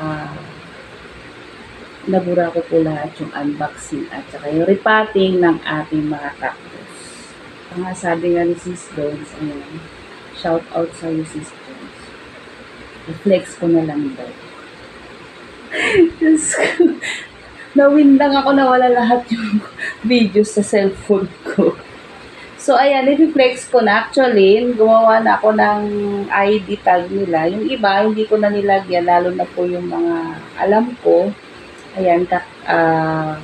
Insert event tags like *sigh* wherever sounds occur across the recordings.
ah, nabura ko po lahat yung unboxing at saka yung repotting ng ating mga cactus. Ang sabi nga ni Sis Dons, ayan, shout out sa iyo Sis Dons. I-flex ko na lang daw. *laughs* Diyos ko. Nawin lang ako na wala lahat yung *laughs* videos sa cellphone ko. So, ayan, i-flex ko na. Actually, gumawa na ako ng ID tag nila. Yung iba, hindi ko na nilagyan, lalo na po yung mga alam ko. Ayan, kak, ah,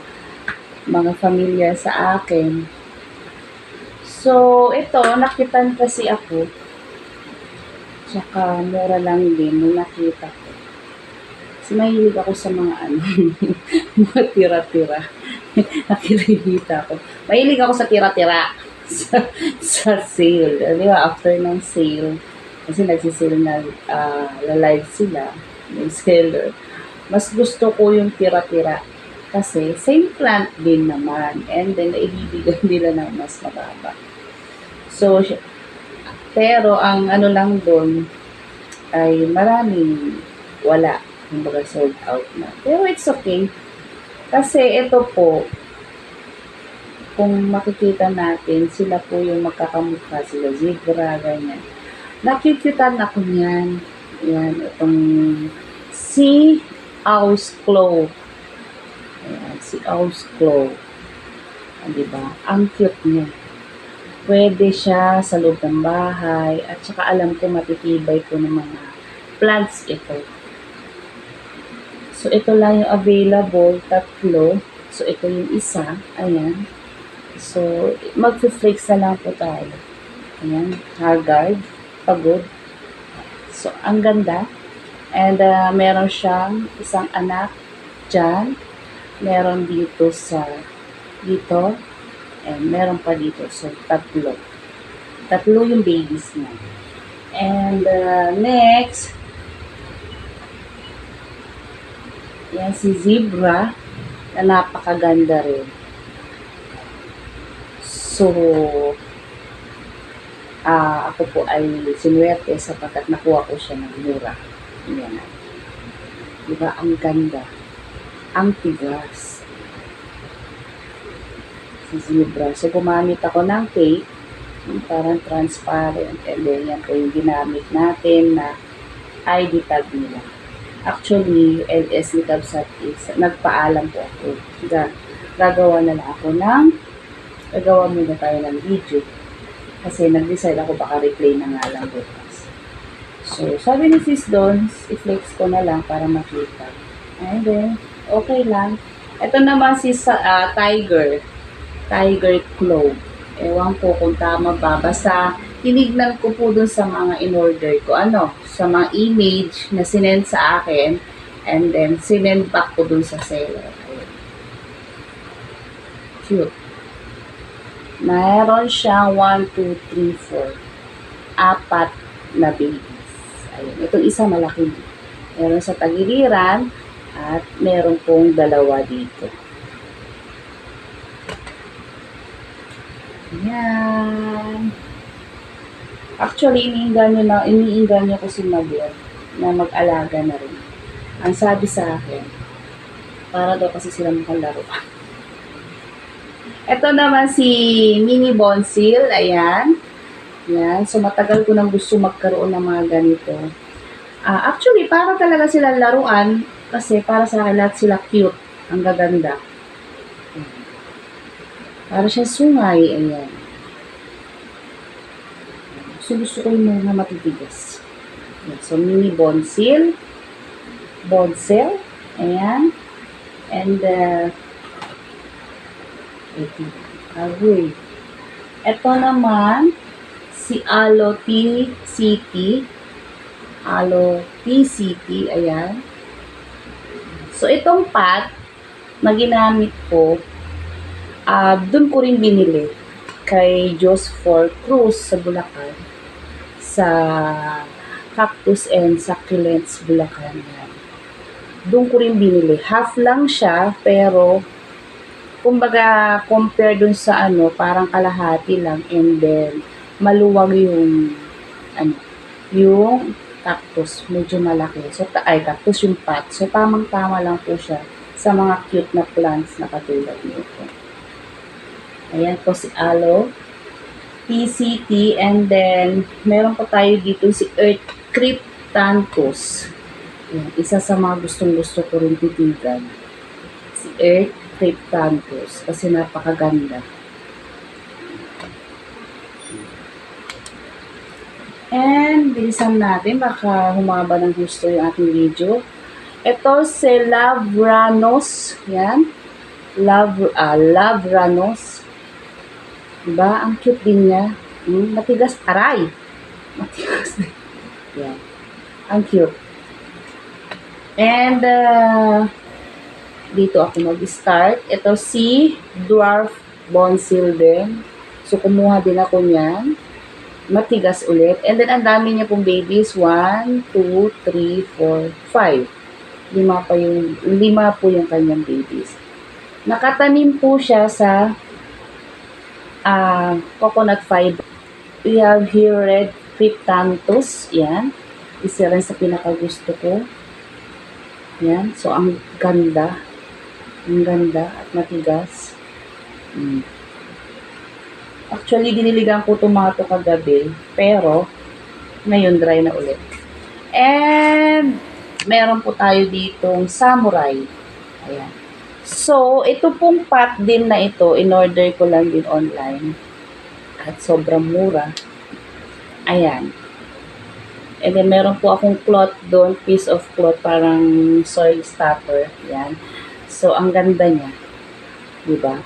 mga familiar sa akin. So, ito, nakitan kasi ako. Tsaka, mura lang din nung nakita ko. Kasi mahilig ako sa mga ano, *laughs* mga tira-tira. *laughs* Nakikita ko. Mahilig ako sa tira-tira. Sa, sa sale. Di ba? After ng sale. Kasi nagsisale na uh, live sila. Yung seller. Mas gusto ko yung tira-tira. Kasi same plant din naman. And then, ibibigay *laughs* nila ng mas mababa. So, pero ang ano lang doon ay maraming wala. Kumbaga sold out na. Pero it's okay. Kasi ito po, kung makikita natin, sila po yung magkakamukha, sila zebra, ganyan. Nakikitan ako niyan. Yan, itong si Ausclaw. Ayan, si Ausclaw. Ah, diba? Ang cute niya. Pwede siya sa loob ng bahay at saka alam ko matitibay po ng mga plants ito. So, ito lang yung available, tatlo. So, ito yung isa. Ayan. So, mag-flex na lang po tayo. Ayan, Haggard, pagod. So, ang ganda. And uh, meron siyang isang anak dyan. Meron dito sa dito. And meron pa dito. So, tatlo. Tatlo yung babies niya. And uh, next, yan si Zebra na napakaganda rin. So, ah ako po ay sinuwerte sapagkat nakuha ko siya ng mura. Yan. Diba? Ang ganda. Ang tigas. Si Zebra. So, gumamit ako ng tape. yung Parang transparent. And then, yan po yung ginamit natin na ID tag nila. Actually, LS Likabsat is nagpaalam po ako. Ga, gagawa na lang ako ng gagawa muna tayo ng video. Kasi nag-decide ako baka replay na nga lang bukas. So, sabi ni Sis Dons, i-flex ko na lang para makita. And then, okay lang. Ito naman si ah, Tiger. Tiger Claw. Ewan ko kung tama ba. Basta, tinignan ko po dun sa mga in-order ko. Ano? Sa mga image na sinend sa akin. And then, sinend back ko dun sa seller. Ayun. Cute. Mayroon siyang 1, 2, 3, 4. Apat na babies. Ayun. Itong isa malaki. Meron sa tagiliran at meron pong dalawa dito. Yan. Actually, iniinganyo na, iniinganyo ko si Mabel na mag-alaga na rin. Ang sabi sa akin, para daw kasi sila makalaro. *laughs* Ito naman si Mini Bonsil. Ayan. Yan. So, matagal ko nang gusto magkaroon ng mga ganito. Ah, actually, para talaga sila laruan kasi para sa akin lahat sila cute. Ang gaganda. Para siya sungay. Ayan. So, gusto ko yung mga matitigas. Ayan. So, mini bonsil. Bonsil. Ayan. And, uh, ito. Agoy. Ito naman, si Alo T City. Alo T City. Ayan. So, itong pot na ginamit ko, ah doon ko rin binili kay Diyos for Cruz sa Bulacan sa Cactus and Succulents Bulacan. Doon ko rin binili. Half lang siya, pero kumbaga compare dun sa ano, parang kalahati lang and then maluwag yung ano, yung cactus. Medyo malaki. So, ay, cactus yung pot. So, tamang-tama lang po siya sa mga cute na plants na katulad nito. Ayan po si aloe. PCT and then meron pa tayo dito si Earth Cryptanthus. Ayan, isa sa mga gustong-gusto ko rin titigan. Si Earth Cryptanthus kasi napakaganda. And bilisan natin baka humaba ng gusto yung ating video. Ito si Lavranos. Yan. Lav, ah, Lavranos. Diba? Ang cute din niya. Hmm, matigas. Aray! Matigas din. Yan. Ang cute. And, uh, dito ako mag-start. Ito si Dwarf Bonsil din. So, kumuha din ako niyan. Matigas ulit. And then, ang dami niya pong babies. 1, 2, 3, 4, 5. Lima pa yung, lima po yung kanyang babies. Nakatanim po siya sa ah coconut fiber. We have here red cryptanthus. Yan. Isa rin sa pinakagusto ko. Yan. So, ang ganda. Ang ganda at matigas. Mm. Actually, diniligan ko tomato kagabi. Pero, ngayon dry na ulit. And, meron po tayo ditong samurai. Ayan. So, ito pong pot din na ito, in-order ko lang din online. At sobrang mura. Ayan. And then, meron po akong cloth doon, piece of cloth, parang soil stopper. Ayan. So, ang ganda niya. Diba?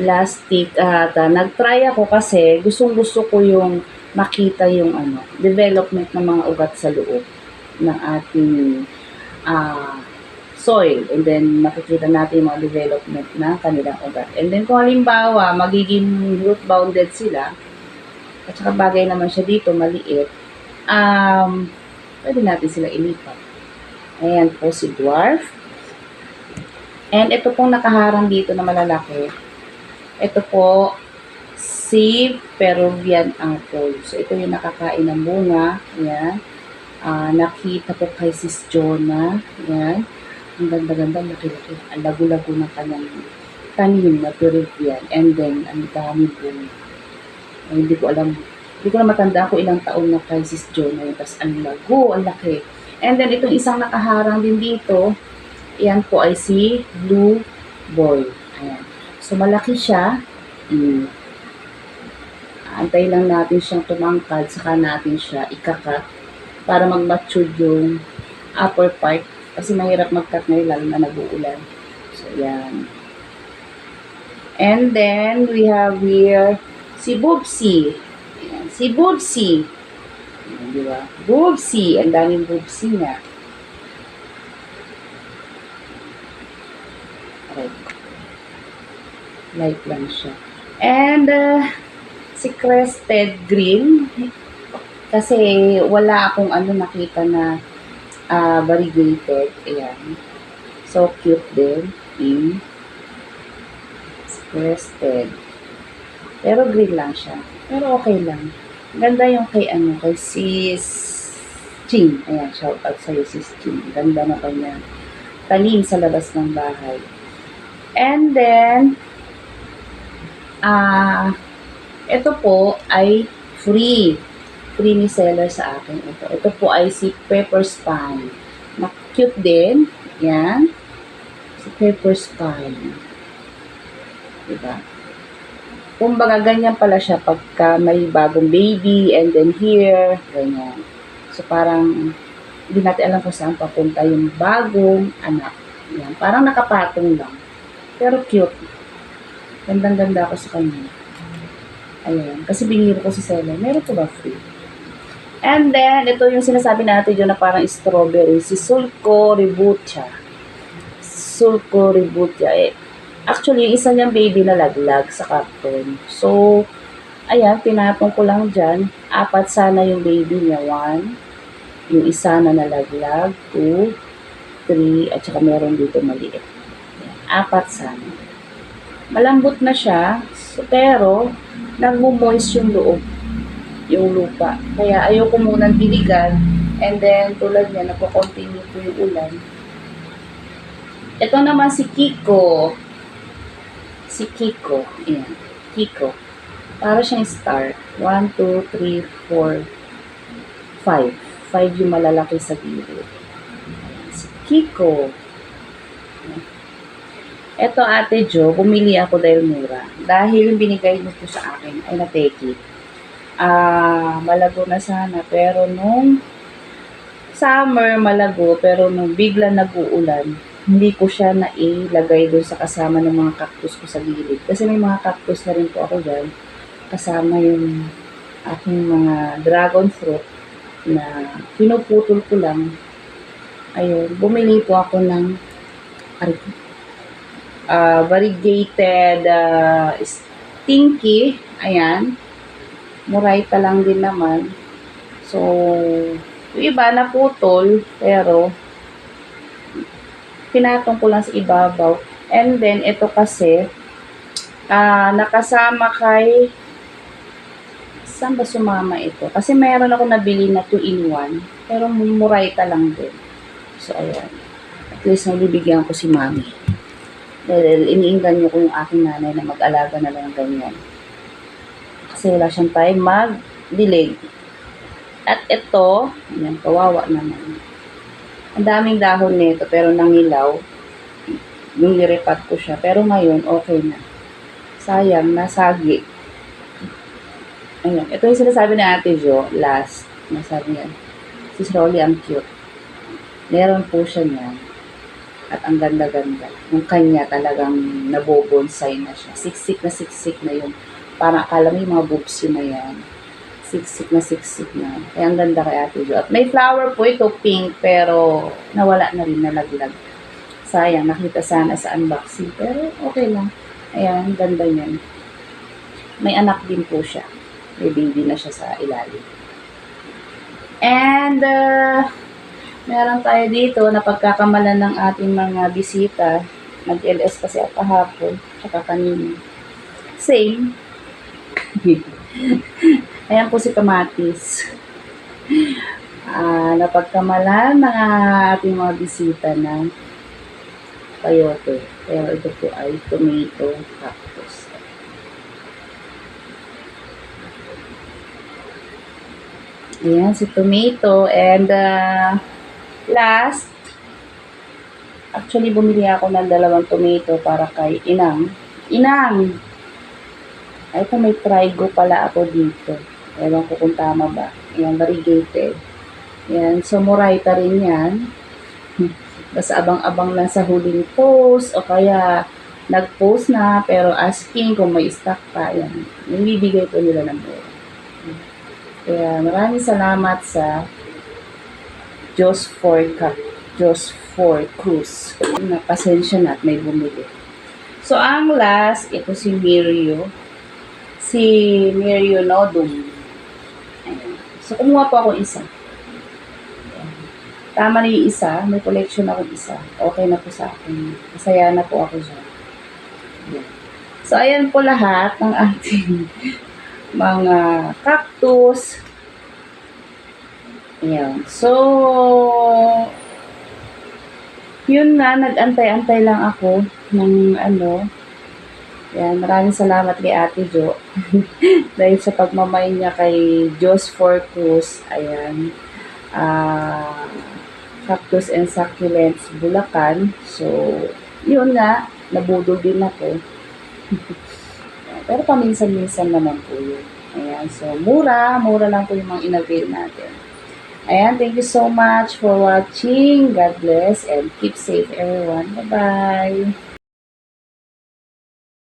Elastic. At uh, nag-try ako kasi gustong gusto ko yung makita yung ano, development ng mga ugat sa loob ng ating ah soil and then makikita natin yung mga development ng kanilang ugat. And then kung halimbawa magiging root bounded sila at saka bagay naman siya dito maliit um, pwede natin sila ilipat. Ayan po si dwarf. And ito pong nakaharang dito na malalaki. Ito po si Peruvian Apple. So ito yung nakakain ng bunga. Ayan. Ah, nakita ko kay Sis Jonah. Ayan. Ang ganda-ganda, laki-laki. Ang lago-lago ng kanyang tanim na Peruvian. And then, ang dami bunga. Ay, hindi ko alam. Hindi ko na matanda ko ilang taon na kay Sis Jonah. Tapos ang lago, ang laki. And then, itong isang nakaharang din dito, yan po ay si Blue Boy. Ayan. So, malaki siya. Mm. Antay lang natin siyang tumangkad, saka natin siya ikakat para mag-mature yung upper part kasi mahirap mag-cut ngayon lalo na nag-uulan. So, yan. And then, we have here si Boobsy. Ayan, si Boobsy. Ayan, di ba? Boobsy. Ang daming Boobsy niya. Light lang siya. And, uh, si Crested Green. Kasi wala akong ano nakita na ah variegated. Ayan. So, cute din. Mm. Crested. Pero green lang siya. Pero okay lang. Ganda yung kay ano, kay sis Ching. Ayan, shout out sa'yo sis Ching. Ganda na kanya. Talim sa labas ng bahay. And then, ah, ito po ay free. Free ni seller sa akin ito. Ito po ay si Pepper Spine. Na cute din. Yan. Si Pepper Spine. Diba? Kumbaga, ganyan pala siya pagka may bagong baby and then here, ganyan. So, parang hindi natin alam kung saan papunta yung bagong anak. Yan. Parang nakapatong lang. Pero cute. Gandang-ganda ako sa kanya. Ayan. Kasi biniro ko si seller. Meron ko ba free? And then, ito yung sinasabi natin yun na parang strawberry. Si Sulco Ribucha. Sulco Ribucha. Eh, actually, yung isa niyang baby na laglag sa carton. So, ayan, pinatong ko lang dyan. Apat sana yung baby niya. One. Yung isa na nalaglag. Two. Three. At saka meron dito maliit. Apat sana. Malambot na siya. Pero, nagmo-moist yung loob yung lupa. Kaya ayoko munang diligan And then, tulad niya, nagko-continue po yung ulan. Ito naman si Kiko. Si Kiko. Ayan. Kiko. Para siyang star. 1, 2, 3, 4, 5. 5 yung malalaki sa gilid. Ayan. Si Kiko. Ito, Ate Jo, bumili ako dahil mura. Dahil yung binigay po sa akin ay nateki. Ah, malago na sana. Pero nung summer, malago. Pero nung bigla nag-uulan, hindi ko siya nailagay doon sa kasama ng mga cactus ko sa gilid. Kasi may mga cactus na rin po ako dyan. Kasama yung aking mga dragon fruit na pinuputol ko lang. Ayun, bumili po ako ng uh, variegated uh, stinky. Ayan. Murayta lang din naman. So, yung iba naputol, pero pinatong ko lang sa ibabaw. And then, ito kasi, ah nakasama kay, saan ba sumama ito? Kasi meron ako nabili na 2-in-1, pero murayta lang din. So, ayan. At least, nabibigyan ko si mami. Dahil iniinggan niyo ko yung aking nanay na mag-alaga na lang ng ganyan. Kasi wala siyang time mag-dilig. At ito, ayan, kawawa naman. Ang daming dahon nito pero nangilaw. Yung liripat ko siya. Pero ngayon, okay na. Sayang, nasagi. Ayun. Ito yung sinasabi ni Ate Jo, last. Nasabi niya, si Rolly ang cute. Meron po siya niyan. At ang ganda-ganda. Yung kanya talagang nabobonsay na siya. Siksik na siksik na yung parang akala mo yung mga boobs yun na yan siksik na siksik na. Kaya ang ganda kay Ate Jo. At may flower po ito, pink, pero nawala na rin, nalaglag. Sayang, nakita sana sa unboxing, pero okay lang. Ayan, ganda niyan. May anak din po siya. May baby na siya sa ilalim. And, uh, meron tayo dito na pagkakamalan ng ating mga bisita. Nag-LS kasi ako kahapon, tsaka kanina. Same. *laughs* Ayan po si Kamatis. Ah, napagkamalan ng ating mga bisita ng kayote. Pero ito po ay tomato cactus. Ayan, si tomato. And uh, last, actually bumili ako ng dalawang tomato para kay Inang. Inang! Ay, ito may trigo pala ako dito. Ewan ko kung tama ba. Ayan, variegated. Ayan, so murayta rin yan. *laughs* Basta abang-abang lang sa huling post o kaya nag-post na pero asking kung may stock pa. Ayan, nabibigay ko nila ng mura. Kaya maraming salamat sa Diyos for Cup. Diyos for Cruise. Napasensya na at may bumili. So, ang last, ito si Mirio si Mirio Nodum. Ayan. So, kumuha po ako isa. Tama na yung isa. May collection ako isa. Okay na po sa akin. Masaya na po ako dyan. So, ayan po lahat ng ating *laughs* mga cactus. Ayan. So, yun nga, nag-antay-antay lang ako ng ano, yan, maraming salamat kay Ate Jo. *laughs* Dahil sa pagmamay niya kay Diyos Forcus, ayan, uh, Cactus and Succulents, Bulacan. So, yun nga, nabudol din ako. *laughs* Pero paminsan-minsan naman po yun. Ayan, so mura, mura lang po yung mga inavail natin. Ayan, thank you so much for watching. God bless and keep safe everyone. Bye-bye.